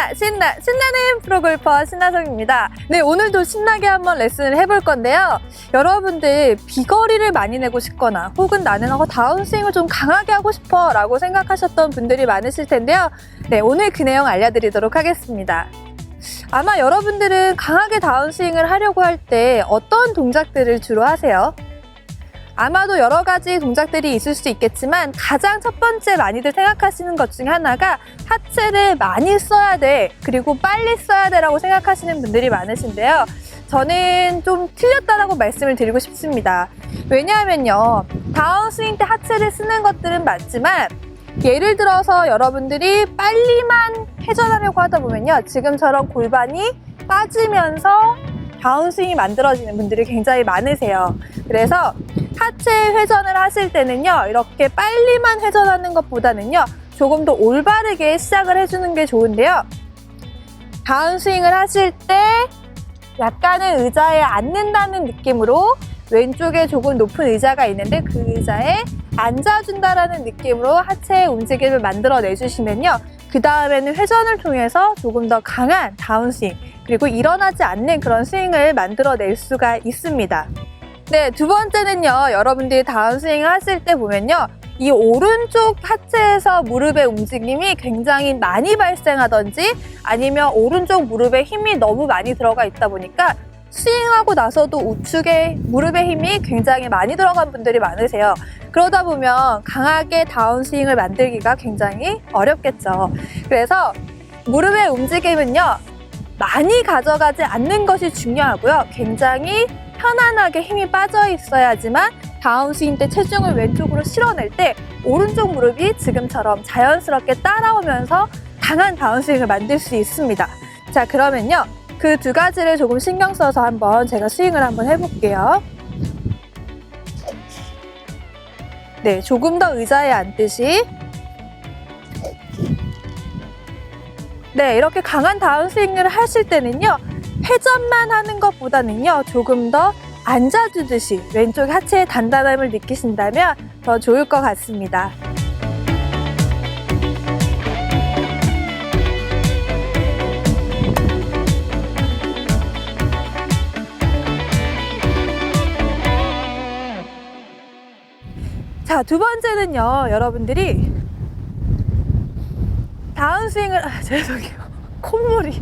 신나 신나 신나는 프로골퍼 신나성입니다. 네 오늘도 신나게 한번 레슨을 해볼 건데요. 여러분들 비거리를 많이 내고 싶거나 혹은 나는 어, 다운스윙을 좀 강하게 하고 싶어 라고 생각하셨던 분들이 많으실 텐데요. 네 오늘 그 내용 알려드리도록 하겠습니다. 아마 여러분들은 강하게 다운스윙을 하려고 할 때 어떤 동작들을 주로 하세요? 아마도 여러 가지 동작들이 있을 수 있겠지만 가장 첫 번째 많이들 생각하시는 것 중에 하나가 하체를 많이 써야 돼 그리고 빨리 써야 돼라고 생각하시는 분들이 많으신데요. 저는 좀 틀렸다라고 말씀을 드리고 싶습니다. 왜냐하면요 다운스윙 때 하체를 쓰는 것들은 맞지만 예를 들어서 여러분들이 빨리만 회전하려고 하다 보면요 지금처럼 골반이 빠지면서 다운스윙이 만들어지는 분들이 굉장히 많으세요. 그래서 하체 회전을 하실 때는요, 이렇게 빨리만 회전하는 것보다는요, 조금 더 올바르게 시작을 해주는 게 좋은데요. 다운스윙을 하실 때 약간은 의자에 앉는다는 느낌으로 왼쪽에 조금 높은 의자가 있는데 그 의자에 앉아준다라는 느낌으로 하체의 움직임을 만들어 내주시면요. 그 다음에는 회전을 통해서 조금 더 강한 다운스윙, 그리고 일어나지 않는 그런 스윙을 만들어 낼 수가 있습니다. 네, 두 번째는요, 여러분들이 다운스윙을 하실 때 보면요, 이 오른쪽 하체에서 무릎의 움직임이 굉장히 많이 발생하던지 아니면 오른쪽 무릎에 힘이 너무 많이 들어가 있다 보니까 스윙하고 나서도 우측에 무릎의 힘이 굉장히 많이 들어간 분들이 많으세요. 그러다 보면 강하게 다운스윙을 만들기가 굉장히 어렵겠죠. 그래서 무릎의 움직임은요, 많이 가져가지 않는 것이 중요하고요. 굉장히 편안하게 힘이 빠져 있어야지만 다운스윙 때 체중을 왼쪽으로 실어낼 때 오른쪽 무릎이 지금처럼 자연스럽게 따라오면서 강한 다운스윙을 만들 수 있습니다. 자, 그러면요. 그 두 가지를 조금 신경 써서 한번 제가 스윙을 한번 해볼게요. 네, 조금 더 의자에 앉듯이. 네, 이렇게 강한 다운스윙을 하실 때는요. 회전만 하는 것보다는요. 조금 더 앉아주듯이 왼쪽 하체의 단단함을 느끼신다면 더 좋을 것 같습니다. 자, 두 번째는요, 여러분들이 다운스윙을, 아, 죄송해요. 콧물이.